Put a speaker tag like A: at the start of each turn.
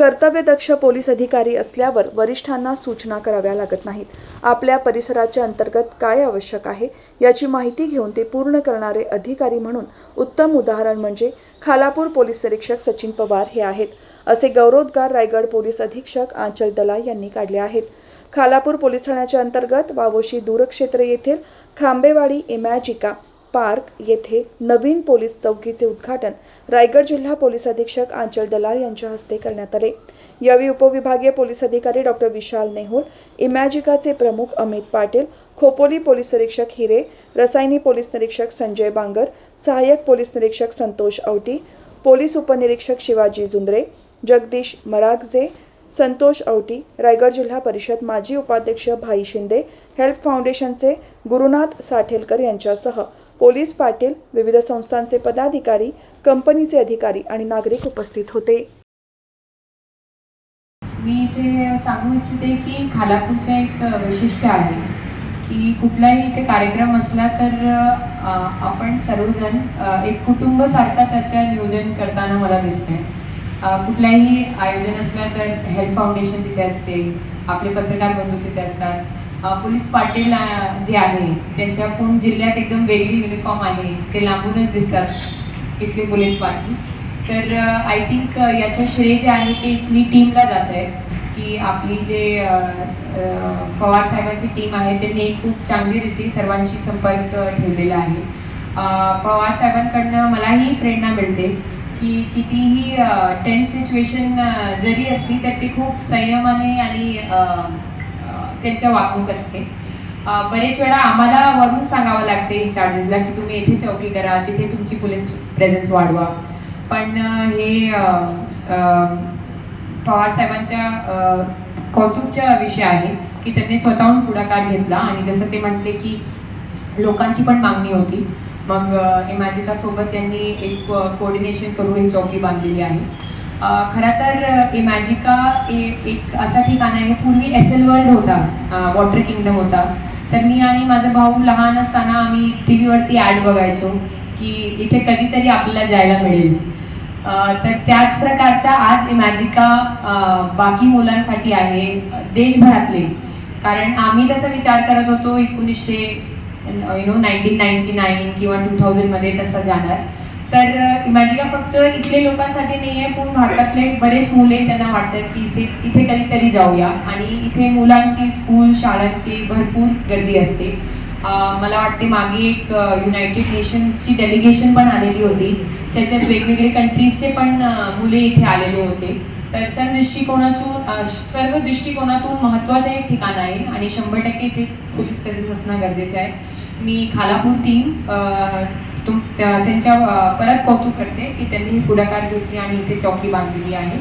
A: कर्तव्यदक्ष police अधिकारी असल्यावर वरिष्ठांना सूचना कराव्या लागत नाहीत. आपल्या परिसराच्या अंतर्गत काय आवश्यक आहे याची माहिती घेऊन ते पूर्ण करणारे अधिकारी म्हणून उत्तम उदाहरण म्हणजे खालापूर पोलीस निरीक्षक सचिन पवार हे आहेत. असे गौरवोद्गार रायगड पोलीस अधीक्षक आंचल दलाल यांनी काढले आहेत. खालापूर पोलीस ठाण्याच्या अंतर्गत वावोशी दूरक्षेत्र येथील खांबेवाडी इमॅजिका पार्क येथे नवीन पोलीस चौकीचे उद्घाटन रायगड जिल्हा पोलीस अधीक्षक आंचल दलाल यांच्या हस्ते करण्यात आले. यावेळी उपविभागीय पोलीस अधिकारी डॉक्टर विशाल नेहोल इमॅजिकाचे प्रमुख अमित पाटील खोपोली पोलीस निरीक्षक हिरे रसायनी पोलीस निरीक्षक संजय बांगर सहाय्यक पोलीस निरीक्षक संतोष औटी पोलीस उपनिरीक्षक शिवाजी जुंद्रे जगदीश मरागजे संतोष औटी रायगड जिल्हा परिषद माजी उपाध्यक्ष भाई शिंदे हेल्प फाउंडेशनचे गुरुनाथ साठेलकर यांच्यासह पोलीस पाटील विविध संस्थांचे पदाधिकारी कंपनीचे अधिकारी आणि नागरिक उपस्थित होते.
B: मी इथे सांगू इच्छिते की खालापूरचं एक वैशिष्ट्य आहे की कुठलाही इथे कार्यक्रम असला तर आपण सर्वजण एक कुटुंबसारखा त्याच्या नियोजन करताना मला दिसतंय. कुठल्याही कुठलाही आयोजन असलं तर हेल्थ फाउंडेशन तिथे असते आपले पत्रकार बंधू तिथे असतात पोलीस पाटील जे आहे त्यांच्या जिल्ह्यात एकदम वेगळी युनिफॉर्म आहे. ते लांबूनच दिसतात इथले पोलीस पाटील. तर आय थिंक याच्या श्रेय जे आहे ते इथली टीमला जात आहे. की आपली जे पवार साहेबांची टीम आहे त्यांनी खूप चांगली रीती सर्वांशी संपर्क ठेवलेला आहे. पवार साहेबांकडनं मलाही प्रेरणा मिळते की कितीही टेन्स सिच्युएशन जरी असली तर ते खूप संयमाने आणि अ, त्यांच्या वागणूक असते. बरेच वेळा आम्हाला वरून सांगावं लागते इन्चार्जेसला की तुम्ही येथे चौकी करा तिथे तुमची पोलीस प्रेझेन्स वाढवा. पण हे अ, पवार साहेबांच्या कौतुकचा विषय आहे की त्यांनी स्वतःहून पुढाकार घेतला आणि जसं ते म्हटले की लोकांची पण मागणी होती. मग इमॅजिका सोबत यांनी एक कोऑर्डिनेशन करून ही चौकी बांधलेली आहे. खरं तर इमॅजिका एक असा ठिकाण आहे पूर्वी एस एल वर्ल्ड होता वॉटर किंगडम होता. तर मी आणि माझा भाऊ लहान असताना आम्ही टी व्हीवरती ॲड बघायचो की इथे कधीतरी आपल्याला जायला मिळेल. तर त्याच प्रकारचा आज इमॅजिका बाकी मुलांसाठी आहे देशभरातले. कारण आम्ही तसा विचार करत होतो एकोणीसशे you know nineteen ninety nine किंवा टू थाउजंडमध्ये तसं जाणार. तर इमॅजिका फक्त इथले लोकांसाठी नाही आहे पण भारतातले बरेच मुले त्यांना वाटतात की इथे इथे कधीतरी जाऊया. आणि इथे मुलांची स्कूल शाळांची भरपूर गर्दी असते. मला वाटते मागे एक युनायटेड नेशन्सची डेलिगेशन पण आलेली होती. त्याच्यात वेगवेगळे कंट्रीजचे पण मुले इथे आलेले होते. तर सर्व दृष्टिकोनातून सर्व दृष्टिकोनातून महत्त्वाचं एक ठिकाण आहे आणि शंभर टक्के इथे पोलीस प्रेझेन्स असणं गरजेचं आहे. मी खालापूर टीम त्या- त्यांच्या परत कौतुक करते की त्यांनी पुढाकार घेतली आणि इथे चौकी बांधलेली आहे.